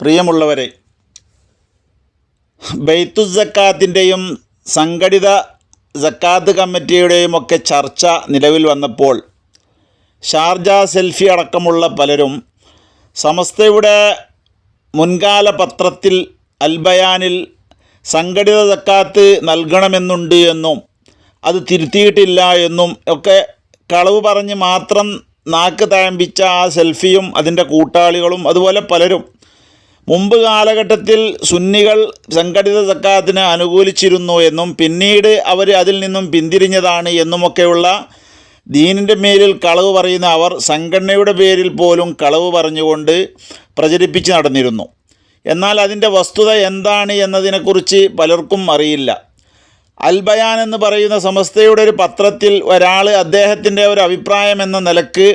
പ്രിയമുള്ളവരെ ബെയ്ത്തു സക്കാത്തിന്റെയും സംഘടിത സക്കാത്ത് കമ്മിറ്റിയുടെയും ഒക്കെ ചർച്ച നിലവിൽ വന്നപ്പോൾ ഷാർജ സെൽഫി അടക്കമുള്ള പലരും സമസ്തയുടെ മുൻകാല പത്രത്തിൽ അൽബയാനിൽ സംഘടിത സക്കാത്ത് നൽകണമെന്നുണ്ട് എന്നും അത് തിരുത്തിയിട്ടില്ല എന്നും ഒക്കെ കളവ് പറഞ്ഞ് മാത്രം നാക്ക് താമ്പിച്ച ആ സെൽഫിയും അതിന്റെ കൂട്ടാളികളും അതുപോലെ പലരും മുമ്പ് കാലഘട്ടത്തിൽ സുന്നികൾ സംഘടിത സക്കാത്തിനെ അനുകൂലിച്ചിരുന്നു എന്നും പിന്നീട് അവർ അതിൽ നിന്നും പിന്തിരിഞ്ഞതാണ് എന്നുമൊക്കെയുള്ള ദീനിന്റെ മേലിൽ കളവ് പറയുന്ന അവർ സംഘടനയുടെ പേരിൽ പോലും കളവ് പറഞ്ഞുകൊണ്ട് പ്രചരിപ്പിച്ച് നടന്നിരുന്നു. എന്നാൽ അതിന്റെ വസ്തുത എന്താണ് എന്നതിനെക്കുറിച്ച് പലർക്കും അറിയില്ല. അൽബയാൻ എന്ന് പറയുന്ന സമസ്തയുടെ ഒരു പത്രത്തിൽ ഒരാൾ അദ്ദേഹത്തിന്റെ ഒരു അഭിപ്രായം എന്ന നിലയ്ക്ക്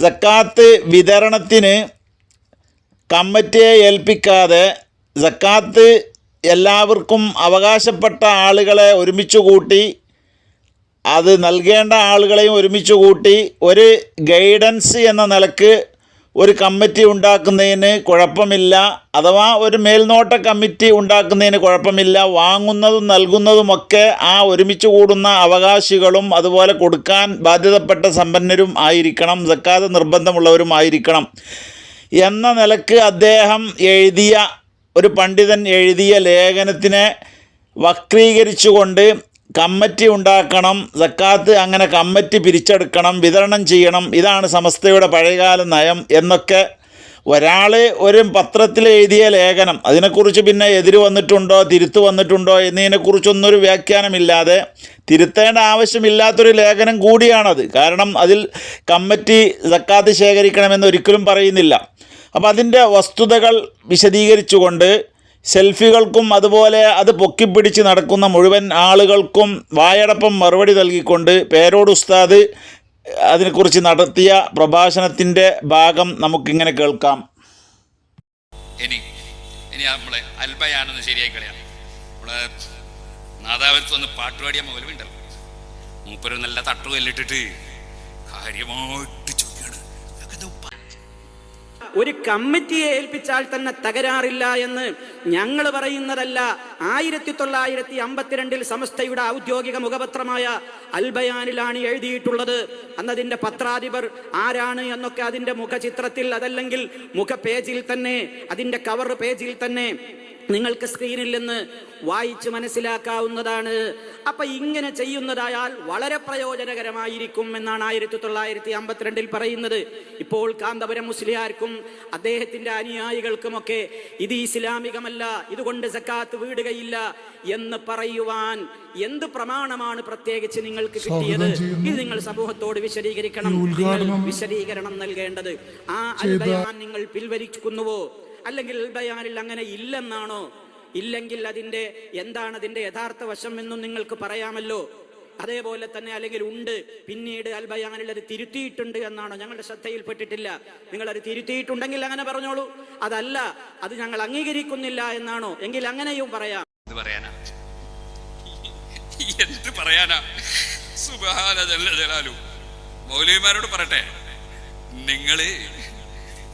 സക്കാത്ത് വിതരണത്തിന് കമ്മിറ്റിയെ ഏൽപ്പിക്കാതെ സക്കാത്ത് എല്ലാവർക്കും അവകാശപ്പെട്ട ആളുകളെ ഒരുമിച്ച് കൂട്ടി അത് നൽകേണ്ട ആളുകളെയും ഒരുമിച്ച് കൂട്ടി ഒരു ഗൈഡൻസ് എന്ന നിലയ്ക്ക് ഒരു കമ്മിറ്റി ഉണ്ടാക്കുന്നതിന് കുഴപ്പമില്ല അഥവാ ഒരു മേൽനോട്ട കമ്മിറ്റി ഉണ്ടാക്കുന്നതിന് കുഴപ്പമില്ല വാങ്ങുന്നതും നൽകുന്നതുമൊക്കെ ആ ഒരുമിച്ച് കൂടുന്ന അവകാശികളും അതുപോലെ കൊടുക്കാൻ ബാധ്യതപ്പെട്ട സമ്പന്നരും ആയിരിക്കണം സക്കാത്ത് നിർബന്ധമുള്ളവരും ആയിരിക്കണം. എന്ന നിലയ്ക്ക് അദ്ദേഹം എഴുതിയ ഒരു പണ്ഡിതൻ എഴുതിയ ലേഖനത്തിനെ വക്രീകരിച്ചുകൊണ്ട് കമ്മിറ്റി ഉണ്ടാക്കണം സക്കാത്ത് അങ്ങനെ കമ്മിറ്റി പിരിച്ചെടുക്കണം വിതരണം ചെയ്യണം ഇതാണ് സമസ്തയുടെ പഴയകാല നയം എന്നൊക്കെ ഒരാൾ ഒരു പത്രത്തിൽ എഴുതിയ ലേഖനം അതിനെക്കുറിച്ച് പിന്നെ എതിര് വന്നിട്ടുണ്ടോ തിരുത്ത് വന്നിട്ടുണ്ടോ എന്നതിനെക്കുറിച്ചൊന്നൊരു വ്യാഖ്യാനമില്ലാതെ തിരുത്തേണ്ട ആവശ്യമില്ലാത്തൊരു ലേഖനം കൂടിയാണത്. കാരണം അതിൽ കമ്മിറ്റി സക്കാത്ത് ശേഖരിക്കണമെന്ന് ഒരിക്കലും പറയുന്നില്ല. അപ്പോൾ അതിന്റെ വസ്തുതകൾ വിശദീകരിച്ചുകൊണ്ട് സെൽഫികൾക്കും അതുപോലെ അത് പൊക്കിപ്പിടിച്ച് നടക്കുന്ന മുഴുവൻ ആളുകൾക്കും വായടപ്പം മറുപടി നൽകിക്കൊണ്ട് പേരോട് ഉസ്താദ് അതിനെക്കുറിച്ച് നടത്തിയ പ്രഭാഷണത്തിന്റെ ഭാഗം നമുക്കിങ്ങനെ കേൾക്കാം. ഇനി ഇനി നമ്മളെ അൽബയാണെന്ന് ശരിയായി കളയാം. നമ്മളെ നാദാവത്ത് വന്ന് പാട്ടുപാടിയ മൗലമുണ്ടല്ലോ മൂപ്പര് നല്ല തട്ടു തട്ടുകല്ലിട്ടിട്ട് കാര്യമായിട്ട് ചോദിക്കാണ് ഒരു കമ്മിറ്റിയെ ഏൽപ്പിച്ചാൽ തന്നെ തകരാറില്ല എന്ന് ഞങ്ങൾ പറയുന്നതല്ല. ആയിരത്തി തൊള്ളായിരത്തി അമ്പത്തിരണ്ടിൽ സമസ്തയുടെ ഔദ്യോഗിക മുഖപത്രമായ അൽബയാനിലാണ് എഴുതിയിട്ടുള്ളത്. അന്നതിന്റെ പത്രാധിപർ ആരാണ് എന്നൊക്കെ അതിന്റെ മുഖചിത്രത്തിൽ അതല്ലെങ്കിൽ മുഖ പേജിൽ തന്നെ അതിന്റെ കവർ പേജിൽ തന്നെ നിങ്ങൾക്ക് സ്ക്രീനിൽ നിന്ന് വായിച്ച് മനസ്സിലാക്കാവുന്നതാണ്. അപ്പൊ ഇങ്ങനെ ചെയ്യുന്നതായാൽ വളരെ പ്രയോജനകരമായിരിക്കും എന്നാണ് ആയിരത്തി തൊള്ളായിരത്തി അമ്പത്തിരണ്ടിൽ പറയുന്നത്. ഇപ്പോൾ കാന്തപുരം മുസ്ലിയാർക്കും അദ്ദേഹത്തിന്റെ അനുയായികൾക്കുമൊക്കെ ഇത് ഇസ്ലാമികമല്ല ഇതുകൊണ്ട് സക്കാത്ത് വീടുകയില്ല എന്ന് പറയുവാൻ എന്ത് പ്രമാണമാണ് പ്രത്യേകിച്ച് നിങ്ങൾക്ക് കിട്ടിയത്? ഇത് നിങ്ങൾ സമൂഹത്തോട് വിശദീകരിക്കണം. വിശദീകരണം നൽകേണ്ടത് ആ അൽബയാൻ നിങ്ങൾ പിൻവലിക്കുന്നുവോ? അല്ലെങ്കിൽ ബയാനിൽ അങ്ങനെ ഇല്ലെന്നാണോ? ഇല്ലെങ്കിൽ അതിന്റെ എന്താണ് അതിന്റെ യഥാർത്ഥ വശം എന്നും നിങ്ങൾക്ക് പറയാമല്ലോ. അതേപോലെ തന്നെ അല്ലെങ്കിൽ ഉണ്ട്. പിന്നീട് അൽബയാനിൽ അത് തിരുത്തിയിട്ടുണ്ട് എന്നാണോ? ഞങ്ങളുടെ ശ്രദ്ധയിൽപ്പെട്ടിട്ടില്ല. നിങ്ങൾ അത് തിരുത്തിയിട്ടുണ്ടെങ്കിൽ അങ്ങനെ പറഞ്ഞോളൂ. അതല്ല അത് ഞങ്ങൾ അംഗീകരിക്കുന്നില്ല എന്നാണോ? എങ്കിൽ അങ്ങനെയും പറയാം. എന്ത് പറയാനാ? പറയാനാ? മൗലവിമാരോട് പറയട്ടെ. നിങ്ങൾ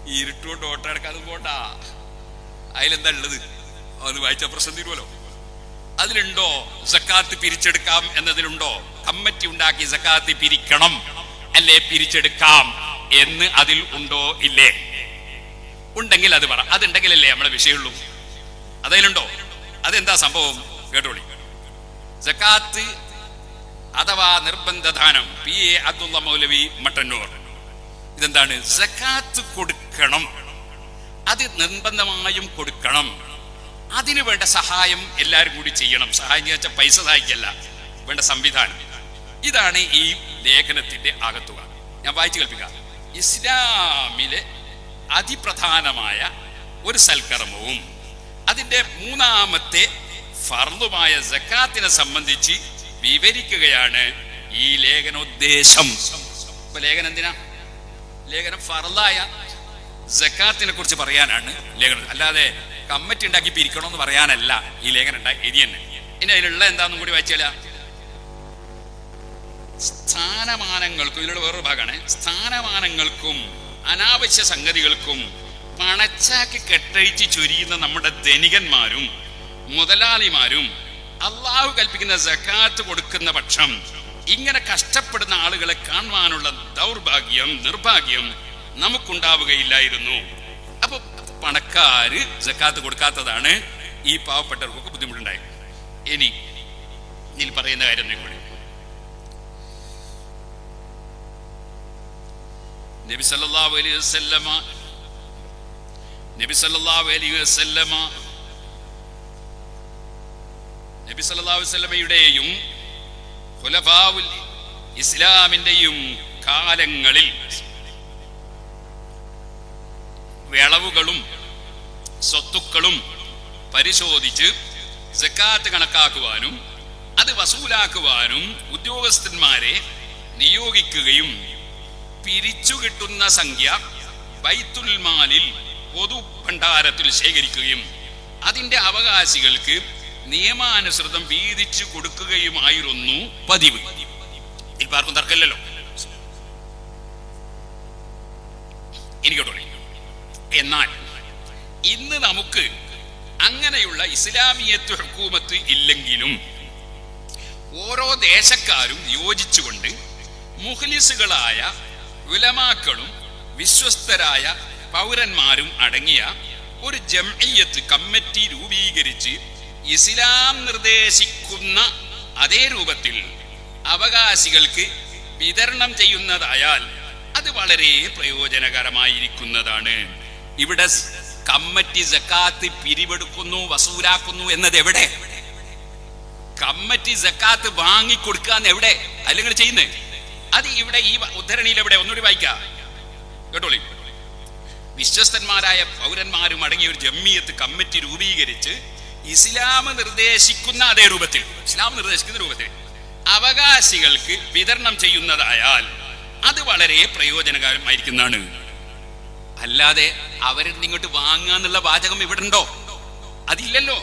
ഇരുട്ടുകൊണ്ട് എടുക്കാതെ പോട്ടാ അതിലെന്താ ഉള്ളത്? അത് വായിച്ച പ്രശ്നം തീരുമല്ലോ അതിലുണ്ടോ? സക്കാത്ത് പിരിച്ചെടുക്കാം എന്നതിലുണ്ടോ? കമ്മിറ്റി ഉണ്ടാക്കി സക്കാത്ത് പിരിക്കണം അല്ലേ പിരിച്ചെടുക്കാം എന്ന് അതിൽ ഉണ്ടോ ഇല്ലേ? ഉണ്ടെങ്കിൽ അത് പറ. അതുണ്ടെങ്കിലല്ലേ നമ്മളെ വിഷയമുള്ളൂ. അതിലുണ്ടോ അതെന്താ സംഭവം? കേട്ടോളി. സക്കാത്ത് അഥവാ നിർബന്ധദാനം പി. എ. അബ്ദുള്ള മൗലവി മട്ടന്നൂർ. ഇതെന്താണ്? ജക്കാത്ത് കൊടുക്കണം. അത് നിർബന്ധമായും കൊടുക്കണം. അതിനു വേണ്ട സഹായം എല്ലാവരും കൂടി ചെയ്യണം. സഹായം വെച്ചാൽ പൈസ സഹായിക്കല്ല. വേണ്ട സംവിധാനം. ഇതാണ് ഈ ലേഖനത്തിന്റെ ആകത്തുക. ഞാൻ വായിച്ചു കേൾപ്പിക്കാം. ഇസ്ലാമിലെ അതിപ്രധാനമായ ഒരു സൽക്കർമ്മവും അതിന്റെ മൂന്നാമത്തെ ഫർദുമായ ജക്കാത്തിനെ സംബന്ധിച്ച് വിവരിക്കുകയാണ് ഈ ലേഖനോദ്ദേശം. ഇപ്പൊ ലേഖനം എന്തിനാ? ലേഖനം ഫറലായ ജക്കാത്തിനെ കുറിച്ച് പറയാനാണ് ലേഖനം. അല്ലാതെ കമ്മിറ്റി ഉണ്ടാക്കി പിരിക്കണമെന്ന് പറയാനല്ല ഈ ലേഖനം ഉണ്ടായി എരി തന്നെ. ഇനി അതിലുള്ള എന്താണെന്നും കൂടി വായിച്ചാല സ്ഥാനമാനങ്ങൾക്കും ഇതിലുള്ള വേറൊരു ഭാഗമാണ്. സ്ഥാനമാനങ്ങൾക്കും അനാവശ്യ സംഗതികൾക്കും പണച്ചാക്കി കെട്ടഴിച്ച് ചൊരിയുന്ന നമ്മുടെ ധനികന്മാരും മുതലാളിമാരും അള്ളാഹു കൽപ്പിക്കുന്ന ജക്കാത്ത് കൊടുക്കുന്ന പക്ഷം ഇങ്ങനെ കഷ്ടപ്പെടുന്ന ആളുകളെ കാണുവാനുള്ള ദൗർഭാഗ്യം നിർഭാഗ്യം നമുക്കുണ്ടാവുകയില്ലായിരുന്നു. അപ്പൊ പണക്കാര് ജക്കാത്ത് കൊടുക്കാത്തതാണ് ഈ പാവപ്പെട്ടവർക്കൊക്കെ ബുദ്ധിമുട്ടുണ്ടായി ഇനി ഇതിൽ പറയുന്ന കാര്യം കൂടി. നബി സല്ലല്ലാഹു അലൈഹി വസല്ലമ നബി സല്ലല്ലാഹു അലൈഹി വസല്ലമ നബി സല്ലല്ലാഹു അലൈഹി വസല്ലമയുടെയും ഖുലഫാവുൽ ഇസ്ലാമിന്റെയും കാലങ്ങളിൽ വിളവുകളും സ്വത്തുക്കളും പരിശോധിച്ച് സക്കാത്ത് കണക്കാക്കുവാനും അത് വസൂലാക്കുവാനും ഉദ്യോഗസ്ഥന്മാരെ നിയോഗിക്കുകയും പിരിച്ചു കിട്ടുന്ന സംഖ്യ ബൈത്തുൽ മാലിൽ പൊതു ഭണ്ഡാരത്തിൽ ശേഖരിക്കുകയും അതിന്റെ അവകാശികൾക്ക് നിയമാനുസൃതം വീതിച്ചു കൊടുക്കുകയുമായിരുന്നു പതിവ്. ഇപ്പൊ ആർക്കും തർക്കമില്ലല്ലോ. എനിക്കോട്ടോ എന്നാൽ ഇന്ന് നമുക്ക് അങ്ങനെയുള്ള ഇസ്ലാമിയത്ത് ഹുക്കൂമത്ത് ഇല്ലെങ്കിലും ഓരോ ദേശക്കാരും യോജിച്ചുകൊണ്ട് മുഹ്ലിസുകളായ ഉലമാക്കളും വിശ്വസ്തരായ പൗരന്മാരും അടങ്ങിയ ഒരു ജംഇയ്യത്ത് കമ്മിറ്റി രൂപീകരിച്ച് ഇസ്ലാം നിർദ്ദേശിക്കുന്ന അതേ രൂപത്തിൽ അവകാശികൾക്ക് വിതരണം ചെയ്യുന്നതായാൽ അത് വളരെ പ്രയോജനകരമായിരിക്കുന്നതാണ്. ഇവിടെ കമ്മറ്റി ജക്കാത്ത് പിരിവെടുക്കുന്നു വസൂലാക്കുന്നു എന്നത് എവിടെ? കമ്മിറ്റി സക്കാത്ത് വാങ്ങിക്കൊടുക്കാന്ന് എവിടെ? അല്ലെങ്കിൽ ചെയ്യുന്നേ? അത് ഇവിടെ ഈ ഉദ്ധരണിയിൽ എവിടെ? ഒന്നുകൂടി വായിക്കാം. കേട്ടോളി. വിശ്വസ്തന്മാരായ പൗരന്മാരും അടങ്ങിയ ഒരു ജമ്മിയത്ത് കമ്മിറ്റി രൂപീകരിച്ച് ഇസ്ലാം നിർദ്ദേശിക്കുന്ന അതേ രൂപത്തിൽ ഇസ്ലാം നിർദ്ദേശിക്കുന്ന രൂപത്തിൽ അവകാശികൾക്ക് വിതരണം ചെയ്യുന്നതായാൽ അത് വളരെ പ്രയോജനകരമായിരിക്കുന്നതാണ്. അല്ലാതെ അവരിൽ നിങ്ങോട്ട് വാങ്ങാന്നുള്ള വാചകം ഇവിടെ ഉണ്ടോ അതില്ലല്ലോ.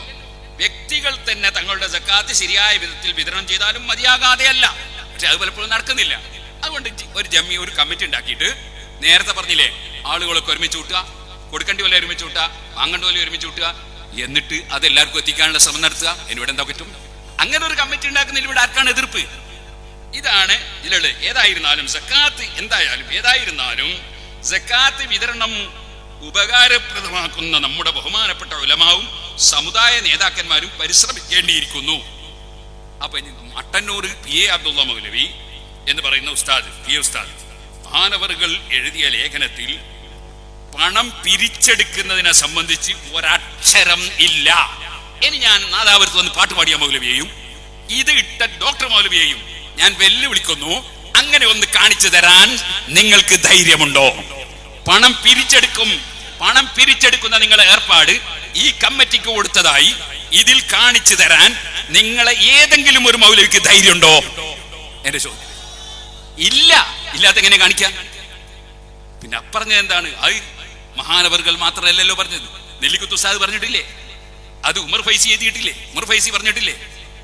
വ്യക്തികൾ തന്നെ തങ്ങളുടെ സക്കാത്ത് ശരിയായ വിധത്തിൽ വിതരണം ചെയ്താലും മതിയാകാതെയല്ല പക്ഷെ അത് പലപ്പോഴും നടക്കുന്നില്ല. അതുകൊണ്ട് ഒരു ജമ്മി ഒരു കമ്മിറ്റി ഉണ്ടാക്കിയിട്ട് നേരത്തെ പറഞ്ഞില്ലേ ആളുകളൊക്കെ ഒരുമിച്ച് കൂട്ടുക കൊടുക്കേണ്ടി പോലെ ഒരുമിച്ച് കൂട്ടുക വാങ്ങേണ്ട പോലെ ഒരുമിച്ച് കൂട്ടുക എന്നിട്ട് അത് എല്ലാവർക്കും എത്തിക്കാനുള്ള ശ്രമം നടത്തുക. എന്നിവിടെ എന്താ പറ്റും? അങ്ങനെ ഒരു കമ്മിറ്റി ഉണ്ടാക്കുന്നതിൽ ഇവിടെ ആർക്കാണ് എതിർപ്പ്? ഇതാണ് ഇതിലുള്ള ഏതായിരുന്നാലും സക്കാത്ത് എന്തായാലും ഏതായിരുന്നാലും സക്കാത്ത് വിതരണം ഉപകാരപ്രദമാക്കുന്ന നമ്മുടെ ബഹുമാനപ്പെട്ട ഉലമാവും സമുദായ നേതാക്കന്മാരും പരിശ്രമിക്കേണ്ടിയിരിക്കുന്നു. അപ്പൊ മട്ടന്നൂർ പി. എ. അബ്ദുള്ള മൗലവി എന്ന് പറയുന്ന ഉസ്താദ് പി. എ. ഉസ്താദ് മാനവറുകൾ എഴുതിയ ലേഖനത്തിൽ പണം പിരിച്ചെടുക്കുന്നതിനെ സംബന്ധിച്ച് ഒരക്ഷരം ഇല്ല. ഇനി ഞാൻ നാദാപുരത്ത് വന്ന് പാട്ട് പാടിയ മൗലവിയെയും ഇത് ഇട്ട ഡോക്ടർ മൗലവിയെയും ഞാൻ വെല്ലുവിളിക്കുന്നു. അങ്ങനെ ഒന്ന് കാണിച്ചു തരാൻ നിങ്ങൾക്ക് ധൈര്യമുണ്ടോ? പണം പിരിച്ചെടുക്കും. പണം പിരിച്ചെടുക്കുന്ന നിങ്ങളെ ഏർപ്പാട് ഈ കമ്മിറ്റിക്ക് കൊടുത്തതായി ഇതിൽ കാണിച്ചു തരാൻ നിങ്ങളെ ഏതെങ്കിലും ഒരു മൗലവിക്ക് ധൈര്യമുണ്ടോ? എന്റെ ചോദ്യം. ഇല്ല. ഇല്ലാത്ത എങ്ങനെ കാണിക്കാം? പിന്നെ അപ്പറഞ്ഞ എന്താണ്? അത് മഹാനവർകൾ മാത്രമല്ലല്ലോ പറഞ്ഞത്. നെല്ലിക്കുത്ത് ഉസ്താദ് പറഞ്ഞിട്ടില്ലേ? അത് ഉമർ ഫൈസി എഴുതിയിട്ടില്ലേ? ഉമർ ഫൈസി പറഞ്ഞിട്ടില്ലേ?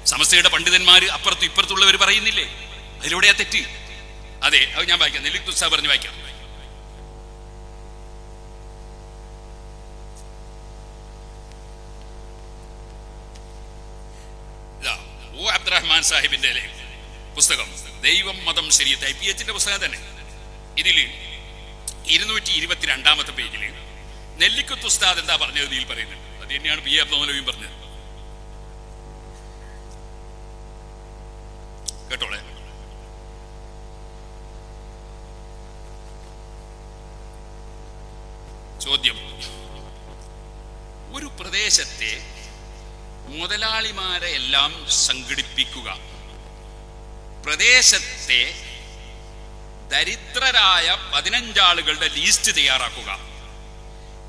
സമസ്തയുടെ പണ്ഡിതന്മാർ അപ്പുറത്തും ഇപ്പുറത്തുള്ളവർ പറയുന്നില്ലേ? അതിലൂടെയാ തെറ്റ്. അതെ അത് ഞാൻ വായിക്കാം. നെല്ലിക്കുത്ത് ഉസ്താദ് പറഞ്ഞു വായിക്കാം. ഇതാ, അബ്ദുറഹ്മാൻ സാഹിബിന്റെ പുസ്തകം. ദൈവം മതം എച്ചിന്റെ പുസ്തകം തന്നെ. ഇതിൽ ഇരുന്നൂറ്റി ഇരുപത്തിരണ്ടാമത്തെ പേജിൽ നെല്ലിക്കുത്ത് ഉസ്താദ് എന്താ പറഞ്ഞത് നീൽ പറയുന്നത് അത് തന്നെയാണ് പി. എ അബ്ദുലയും പറഞ്ഞത്. കേട്ടോളെ? ചോദ്യം. ഒരു പ്രദേശത്തെ മുതലാളിമാരെ എല്ലാം സംഘടിപ്പിക്കുക. പ്രദേശത്തെ ദരിദ്രരായ പതിനഞ്ചാളുകളുടെ ലീസ്റ്റ് തയ്യാറാക്കുക.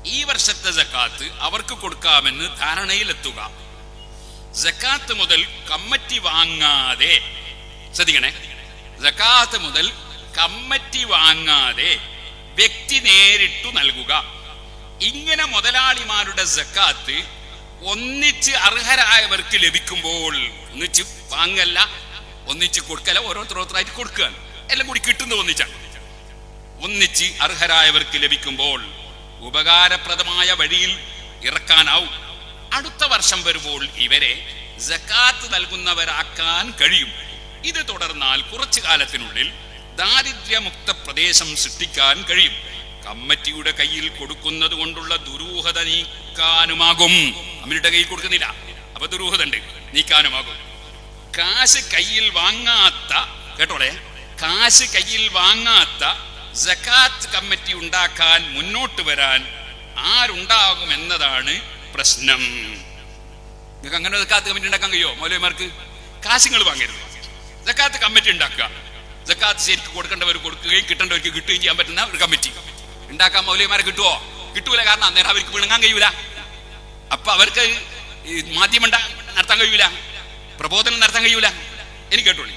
ഈ വർഷത്തെ ജക്കാത്ത് അവർക്ക് കൊടുക്കാമെന്ന് ധാരണയിലെത്തുക. ജക്കാത്ത് മുതൽ കമ്മറ്റി വാങ്ങാതെ ശ്രദ്ധിക്കണേ. ജക്കാത്ത് മുതൽ കമ്മറ്റി വാങ്ങാതെ വ്യക്തി നേരിട്ടു നൽകുക. ഇങ്ങനെ മുതലാളിമാരുടെ ജക്കാത്ത് ഒന്നിച്ച് അർഹരായവർക്ക് ലഭിക്കുമ്പോൾ ഒന്നിച്ച് വാങ്ങല്ല ഒന്നിച്ച് കൊടുക്കല ഓരോരുത്തരോരുത്തരായിട്ട് കൊടുക്കുക എല്ലാം കൂടി കിട്ടുന്നത് ഒന്നിച്ചാണ്. ഒന്നിച്ച് അർഹരായവർക്ക് ലഭിക്കുമ്പോൾ ഉപകാരപ്രദമായ വഴിയിൽ ഇറക്കാനാവും. അടുത്ത വർഷം വരുമ്പോൾ ഇവരെ ജക്കാത്ത് നൽകുന്നവരാക്കാൻ കഴിയും. ഇത് തുടർന്നാൽ കുറച്ചു കാലത്തിനുള്ളിൽ ദാരിദ്ര്യമുക്ത പ്രദേശം സൃഷ്ടിക്കാൻ കഴിയും. കമ്മിറ്റിയുടെ കയ്യിൽ കൊടുക്കുന്നത് കൊണ്ടുള്ള ദുരൂഹത നീക്കാനുമാകും. അവരുടെ കയ്യിൽ കൊടുക്കുന്നില്ല. അപ്പൊ ദുരൂഹത ഉണ്ട് നീക്കാനുമാകും. കാശ് കയ്യിൽ വാങ്ങാത്ത കേട്ടോളെ? കാശ് കയ്യിൽ വാങ്ങാത്ത ജക്കാത്ത് കമ്മിറ്റി ഉണ്ടാക്കാൻ മുന്നോട്ട് വരാൻ ആരുണ്ടാകും എന്നതാണ് പ്രശ്നം. നിങ്ങൾക്ക് അങ്ങനെ ജക്കാത്ത് കമ്മിറ്റി ഉണ്ടാക്കാൻ കഴിയുമോ മൗലവിമാർക്ക്? കാശുങ്ങൾ വാങ്ങരുത്. ജക്കാത്ത് കമ്മിറ്റി ഉണ്ടാക്കുക. ജക്കാത്ത് ശരിക്ക് കൊടുക്കേണ്ടവർ കൊടുക്കുകയും കിട്ടേണ്ടവർക്ക് കിട്ടുകയും ചെയ്യാൻ പറ്റുന്ന ഒരു കമ്മിറ്റി ഉണ്ടാക്കാൻ മൗലവിമാരെ കിട്ടുമോ കിട്ടൂല കാരണം അന്നേരം അവർക്ക് വിളങ്ങാൻ കഴിയൂല. അപ്പൊ അവർക്ക് മാധ്യമം നടത്താൻ കഴിയൂല. പ്രബോധനം നടത്താൻ കഴിയൂല. എനിക്ക് കേട്ടോളി.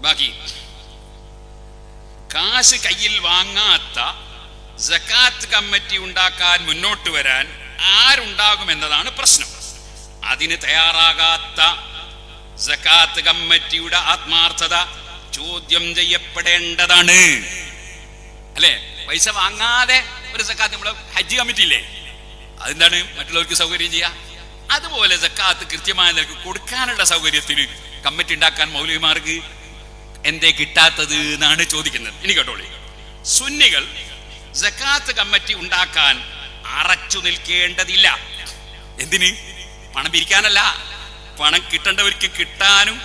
ബാക്കി. കാശ് കയ്യിൽ വാങ്ങാത്ത ജക്കാത്ത് കമ്മിറ്റി ഉണ്ടാക്കാൻ മുന്നോട്ട് വരാൻ ആരുണ്ടാകുമെന്നതാണ് പ്രശ്നം. അതിന് തയ്യാറാകാത്ത ജക്കാത്ത് കമ്മിറ്റിയുടെ ആത്മാർത്ഥത ചോദ്യം ചെയ്യപ്പെടേണ്ടതാണ്. അല്ലെ? പൈസ വാങ്ങാതെ ഒരു സക്കാത്ത് നമ്മളെ ഹജ്ജ് കമ്മിറ്റി ഇല്ലേ? അതെന്താണ്? മറ്റുള്ളവർക്ക് സൗകര്യം ചെയ്യാം? അതുപോലെ സക്കാത്ത് കൃത്യമായ നിലയ്ക്ക് കൊടുക്കാനുള്ള സൗകര്യത്തിന് കമ്മിറ്റി ഉണ്ടാക്കാൻ മൗലവിമാർക്ക് എന്തേ കിട്ടാത്തത് എന്നാണ് ചോദിക്കുന്നത്. ഇനി കേട്ടോളി. സുന്നികൾ ജക്കാത്ത് കമ്മിറ്റി ഉണ്ടാക്കാൻ അറച്ചു നിൽക്കേണ്ടതില്ല. എന്തിന്? പണം പിരിക്കാനല്ല. പണം കിട്ടേണ്ടവർക്ക് കിട്ടാനും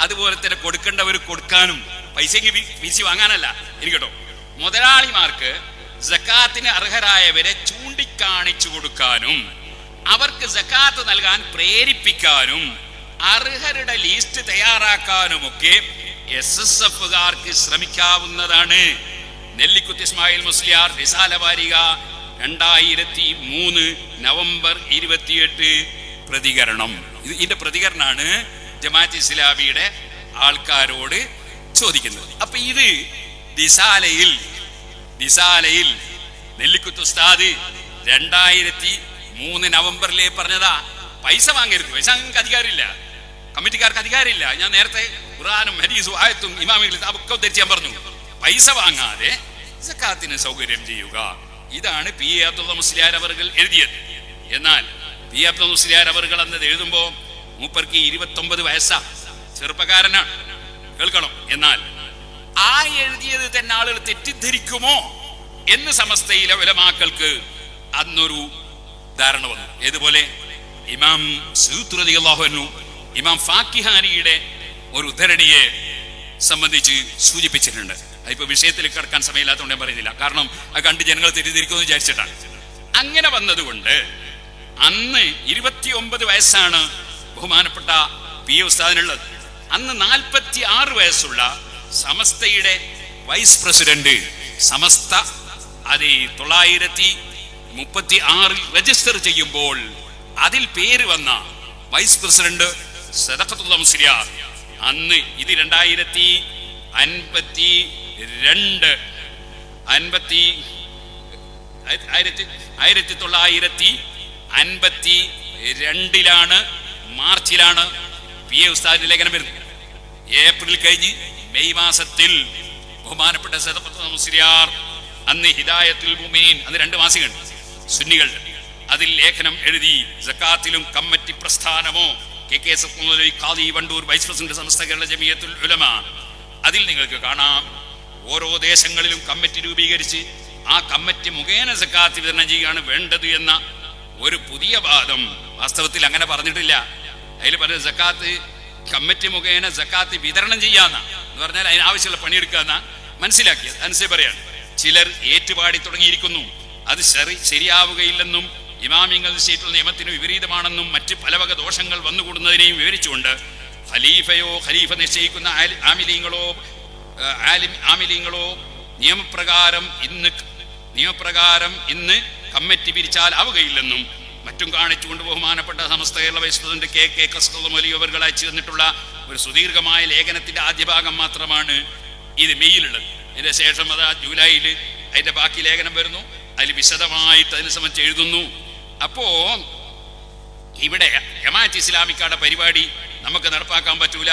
അതുപോലെ തന്നെ കൊടുക്കേണ്ടവർ കൊടുക്കാനും പൈസയ്ക്ക് പി- വാങ്ങാനല്ല. ഇനി കേട്ടോ. മുതലാളിമാർക്ക് ജക്കാത്തിന് അർഹരായവരെ ചൂണ്ടിക്കാണിച്ചു കൊടുക്കാനും അവർക്ക് ജക്കാത്ത് നൽകാൻ പ്രേരിപ്പിക്കാനും അർഹരുടെ ലിസ്റ്റ് തയ്യാറാക്കാനുമൊക്കെ എസ് എസ് എഫുകാർക്ക് ശ്രമിക്കാവുന്നതാണ്. നെല്ലിക്കുത്തി ഇസ്മായിൽ മുസ്ലിയാർ റിസാല വാരിക രണ്ടായിരത്തി മൂന്ന് നവംബർ ഇരുപത്തിയെട്ട് പ്രതികരണം. ഇത് ഇതിന്റെ പ്രതികരണമാണ് ജമാഅത്ത് ഇസ്ലാമിയുടെ ആൾക്കാരോട് ചോദിക്കുന്നത്. അപ്പൊ ഇത് ദിസാലയിൽ ദിസാലയിൽ നെല്ലിക്കുത്ത് ഉസ്താദ് രണ്ടായിരത്തി മൂന്ന് നവംബറിലെ പറഞ്ഞതാ. പൈസ വാങ്ങരുത്. പൈസ അധികാരമില്ല. കമ്മിറ്റിക്കാർക്ക് അധികാരമില്ല. ഞാൻ നേരത്തെ ഖുറാനും ഹരീസും ആയത്തും ഇമാമികളും അതൊക്കെ ഉദ്ധരിച്ച് ഞാൻ പറഞ്ഞു പൈസ വാങ്ങാതെ സക്കാത്തിന് സൗകര്യം ചെയ്യുക. ഇതാണ് പി എ അബ്ദുള്ള മുസ്ലിയാർ അവർ എഴുതിയത്. എന്നാൽ പി എ അബ്ദുൾ മുസ്ലിയാർ അവർ എന്നത് എഴുതുമ്പോ മൂപ്പർക്ക് ഇരുപത്തൊമ്പത് വയസ്സാ. ചെറുപ്പക്കാരനാണ്. കേൾക്കണം? എന്നാൽ ആ എഴുതിയത് തന്നെ ആളുകൾ തെറ്റിദ്ധരിക്കുമോ എന്ന് സമസ്തയിലെ ഉലമാക്കൾക്ക് അന്നൊരു ധാരണ വന്നു. ഏതുപോലെ? ഇമാം സൂത്രതിഹു ഇമാം ഫാക്കിഹാനിയുടെ ഒരു ഉദ്ധരണിയെ സംബന്ധിച്ച് സൂചിപ്പിച്ചിട്ടുണ്ട്. അതിപ്പോ വിഷയത്തിൽ കിടക്കാൻ സമയമില്ലാത്തതുകൊണ്ട് ഞാൻ പറയുന്നില്ല. കാരണം അത് കണ്ട് ജനങ്ങൾ തെറ്റിദ്ധരിക്കുമെന്ന് വിചാരിച്ചിട്ടാണ്. അങ്ങനെ വന്നതുകൊണ്ട് അന്ന് ഇരുപത്തിയൊമ്പത് വയസ്സാണ് ബഹുമാനപ്പെട്ട പി എ ഉസ്താദിനുള്ളത്. അന്ന് നാൽപ്പത്തി ആറ് വയസ്സുള്ള സമസ്തയുടെ വൈസ് പ്രസിഡന്റ് സമസ്ത അത് തൊള്ളായിരത്തി മുപ്പത്തി ആറിൽ രജിസ്റ്റർ ചെയ്യുമ്പോൾ അതിൽ പേര് വന്ന വൈസ് പ്രസിഡന്റ് സദക്കത്തുള്ള മുസ്ലിയാർ അന്ന് ഇത് രണ്ടായിരത്തി അൻപത്തി രണ്ട്. അൻപത്തി ആയിരത്തി ആയിരത്തി തൊള്ളായിരത്തി അൻപത്തി രണ്ടിലാണ് മാർച്ചിലാണ് പി എ ഉസ്താദിന്റെ ലേഖനം വരുന്നത്. ഏപ്രിൽ കഴിഞ്ഞ് മെയ് മാസത്തിൽ ബഹുമാനപ്പെട്ട സദപത്രിയാർ അന്ന് ഹിദായത്തിൽ മുമീൻ അന്ന് രണ്ട് മാസികൾ സുന്നികൾ അതിൽ ലേഖനം എഴുതി ജക്കാത്തിലും committee പ്രസ്ഥാനമോ K K S F Qadi Wandoor vice president Samastha Kerala Jamiyyathul Ulama. അതിൽ നിങ്ങൾക്ക് കാണാം ഓരോ ദേശങ്ങളിലും കമ്മിറ്റി രൂപീകരിച്ച് ആ കമ്മിറ്റി മുഖേന സക്കാത്ത് വിതരണം ചെയ്യുകയാണ് വേണ്ടത് എന്ന ഒരു പുതിയ വാദം വാസ്തവത്തിൽ അങ്ങനെ പറഞ്ഞിട്ടില്ല. അതിൽ പറഞ്ഞ സക്കാത്ത് കമ്മിറ്റി മുഖേന സക്കാത്ത് വിതരണം ചെയ്യാന്ന എന്ന് പറഞ്ഞാൽ അതിന് ആവശ്യമുള്ള പണിയെടുക്കാന്ന മനസ്സിലാക്കിയത്. അനുസരിച്ച് പറയാണ് ചിലർ ഏറ്റുപാടി തുടങ്ങിയിരിക്കുന്നു. അത് ശരി ശരിയാവുകയില്ലെന്നും ഇമാമിങ്ങൾ നിശ്ചയിച്ചുള്ള നിയമത്തിന് വിപരീതമാണെന്നും മറ്റ് പലവക ദോഷങ്ങൾ വന്നുകൂടുന്നതിനെയും വിവരിച്ചുകൊണ്ട് ഖലീഫയോ ഖലീഫ നിശ്ചയിക്കുന്ന ആമിലീങ്ങളോ ആമിലീങ്ങളോ നിയമപ്രകാരം ഇന്ന് നിയമപ്രകാരം ഇന്ന് കമ്മിറ്റി പിരിച്ചാൽ ആവുകയില്ലെന്നും മറ്റും കാണിച്ചുകൊണ്ട് ബഹുമാനപ്പെട്ട Samastha Kerala vice K K കസ്തമൊലി അവർ അയച്ചു തന്നിട്ടുള്ള ഒരു സുദീർഘമായ ലേഖനത്തിന്റെ ആദ്യ ഭാഗം മാത്രമാണ് ഇത് മെയിലുള്ളത്. അതിന്റെ ശേഷം അത് ജൂലൈയിൽ അതിന്റെ ബാക്കി ലേഖനം വരുന്നു. അതിൽ വിശദമായിട്ട് അതിനെ സംബന്ധിച്ച് എഴുതുന്നു. അപ്പോ ഇവിടെ ജമാഅത്ത് ഇസ്ലാമിക്കാരുടെ പരിപാടി നമുക്ക് നടപ്പാക്കാൻ പറ്റൂല?